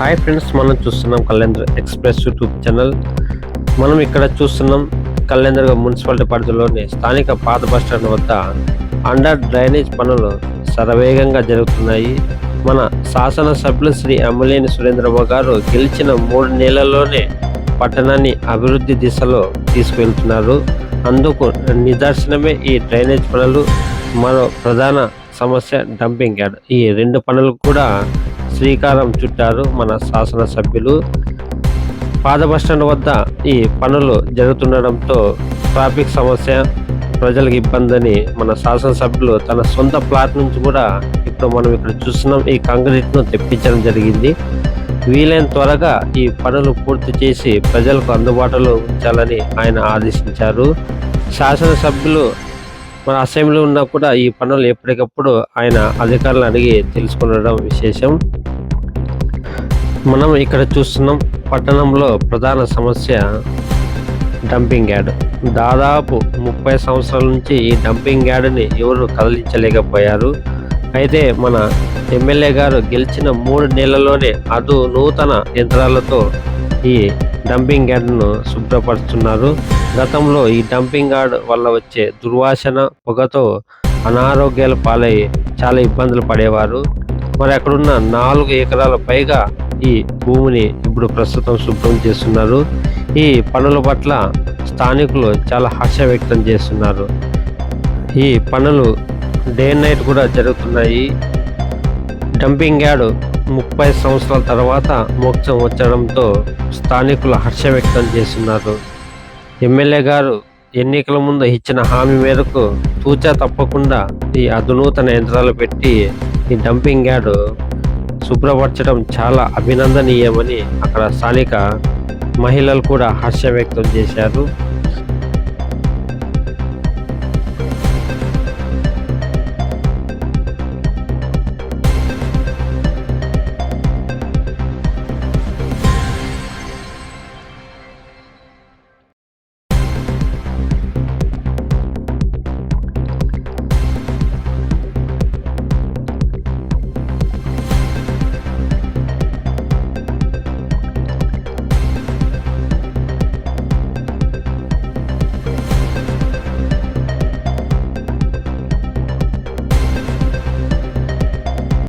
Hi friends మనం చూస్తున్నాం Kalyan express YouTube channel. మనం ఇక్కడ చూస్తున్నాం కళ్యాణ్ మున్సిపాలిటీ పరిధిలోని స్థానిక పాత బస్ స్టాండ్ వద్ద అండర్ డ్రైనేజ్ పనులు శరవేగంగా జరుగుతున్నాయి. మన శాసనసభ్యులు శ్రీ అమలేని సురేంద్రబాబు గారు గెలిచిన మూడు నెలల్లోనే పట్టణాన్ని అభివృద్ధి దిశలో తీసుకువెళ్తున్నారు. అందుకు నిదర్శనమే ఈ డ్రైనేజ్ పనులు. మరో ప్రధాన సమస్య డంపింగ్ యార్డ్. ఈ రెండు పనులు కూడా శ్రీకారం చుట్టారు మన శాసనసభ్యులు. పాత బస్టాండ్ వద్ద ఈ పనులు జరుగుతుండడంతో ట్రాఫిక్ సమస్య ప్రజలకు ఇబ్బంది అని మన శాసనసభ్యులు తన సొంత ప్లాట్ నుంచి కూడా ఇప్పుడు మనం ఇక్కడ చూస్తున్నాం. ఈ కాంక్రీట్ను తెప్పించడం జరిగింది. వీలైన త్వరగా ఈ పనులు పూర్తి చేసి ప్రజలకు అందుబాటులో ఉంచాలని ఆయన ఆదేశించారు. శాసనసభ్యులు మన అసెంబ్లీ ఉన్నా కూడా ఈ పనులు ఎప్పటికప్పుడు ఆయన అధికారులను అడిగి తెలుసుకునడం విశేషం. మనం ఇక్కడ చూస్తున్నాం పట్టణంలో ప్రధాన సమస్య డంపింగ్ యార్డ్. దాదాపు ముప్పై సంవత్సరాల నుంచి ఈ డంపింగ్ యార్డ్ని ఎవరు కదిలించలేకపోయారు. అయితే మన ఎమ్మెల్యే గారు గెలిచిన మూడు నెలల్లోనే అదు నూతన యంత్రాలతో ఈ డంపింగ్ యార్డ్ను శుభ్రపరుస్తున్నారు. గతంలో ఈ డంపింగ్ యార్డ్ వల్ల వచ్చే దుర్వాసన పొగతో అనారోగ్యాల పాలై చాలా ఇబ్బందులు పడేవారు. మరి అక్కడున్న నాలుగు ఎకరాల పైగా ఈ భూమిని ఇప్పుడు ప్రస్తుతం శుభ్రం చేస్తున్నారు. ఈ పనుల పట్ల స్థానికులు చాలా హర్ష వ్యక్తం చేస్తున్నారు. ఈ పనులు డే నైట్ కూడా జరుగుతున్నాయి. డంపింగ్ యార్డ్ ముప్పై సంవత్సరాల తర్వాత మోక్షం వచ్చడంతో స్థానికులు హర్ష వ్యక్తం చేస్తున్నారు. ఎమ్మెల్యే గారు ఎన్నికల ముందు ఇచ్చిన హామీ మేరకు తూచా తప్పకుండా ఈ అధునూతన యంత్రాలు పెట్టి ఈ డంపింగ్ యార్డ్ శుభ్రపరచడం చాలా అభినందనీయమని అక్కడ స్థానిక మహిళలు కూడా హర్ష వ్యక్తం చేశారు.